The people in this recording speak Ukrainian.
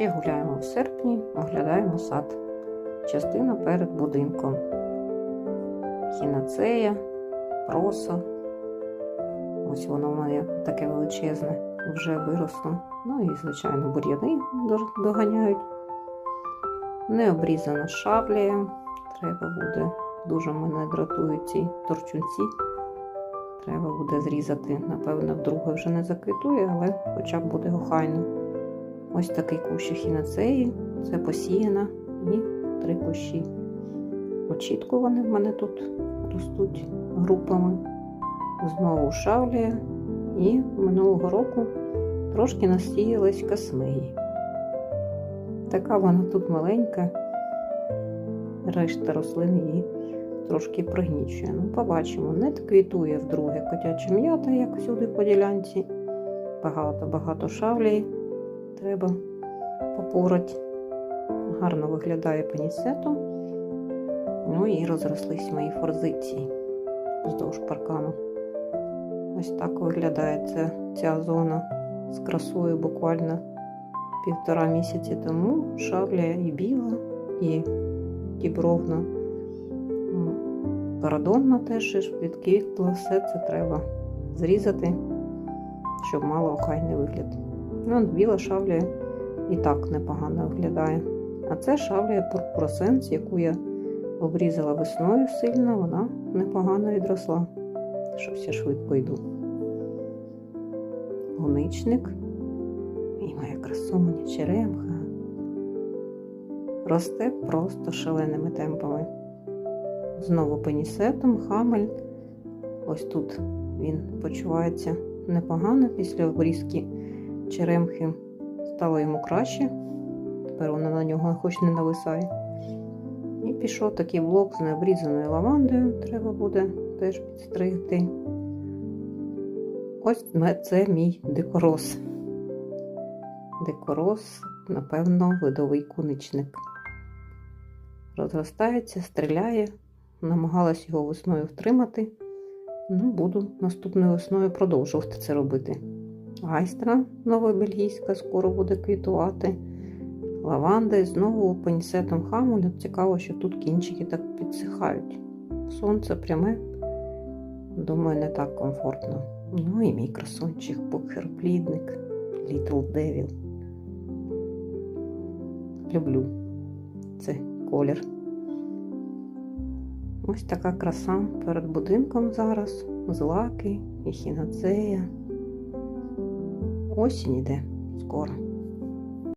Ще гуляємо в серпні, оглядаємо сад. Частина перед будинком. Хінацея, проса. Ось воно в мене таке величезне, вже виросло. Ну і, звичайно, бур'яни доганяють. Не обрізана шаблія. Треба буде, дуже мене дратують ці торчунці. Треба буде зрізати, напевно, вдруге вже не заквітує, але хоча б буде охайно. Ось такий кущ хінацеї, це посіяна і три кущі. Очіткувані в мене тут ростуть групами. Знову шавлія. І минулого року трошки насіялись космеї. Така вона тут маленька, решта рослин її трошки пригнічує. Ну, побачимо, не квітує вдруге котяча м'ята, як всюди по ділянці. Багато-багато шавлії треба попорати. Гарно виглядає панісетом. Ну і розрослись мої форзиції вздовж паркану. Ось так виглядає ця, ця зона з красою буквально півтора місяці тому. Шавля і біла, і кібровна. М, Парадонна теж відквітла, все це треба зрізати, щоб мало охайний вигляд. Ну, біла шавля і так непогано виглядає. А це шавля пурпуросенс, яку я обрізала весною сильно, вона непогано відросла. Щось я швидко йду. Гоничник і моя красуня черемха росте просто шаленими темпами. Знову пенісетом, хамель. Ось тут він почувається непогано після обрізки черемхи. Стало йому краще. Тепер вона на нього хоч не нависає. І пішов такий блок з необрізаною лавандою. Треба буде теж підстригти. Ось це мій дикорос. Дикорос, напевно, видовий куничник. Розростається, стріляє, намагалась його весною втримати. Ну, буду наступною весною продовжувати це робити. Гайстра новобельгійська скоро буде квітувати. Лаванда і знову панісетом хамулю. Цікаво, що тут кінчики так підсихають. Сонце пряме, думаю, не так комфортно. Ну і мій красунчик, покерплідник, Little Devil. Люблю цей колір. Ось така краса перед будинком зараз. Злаки і хінацея. Осінь іде скоро.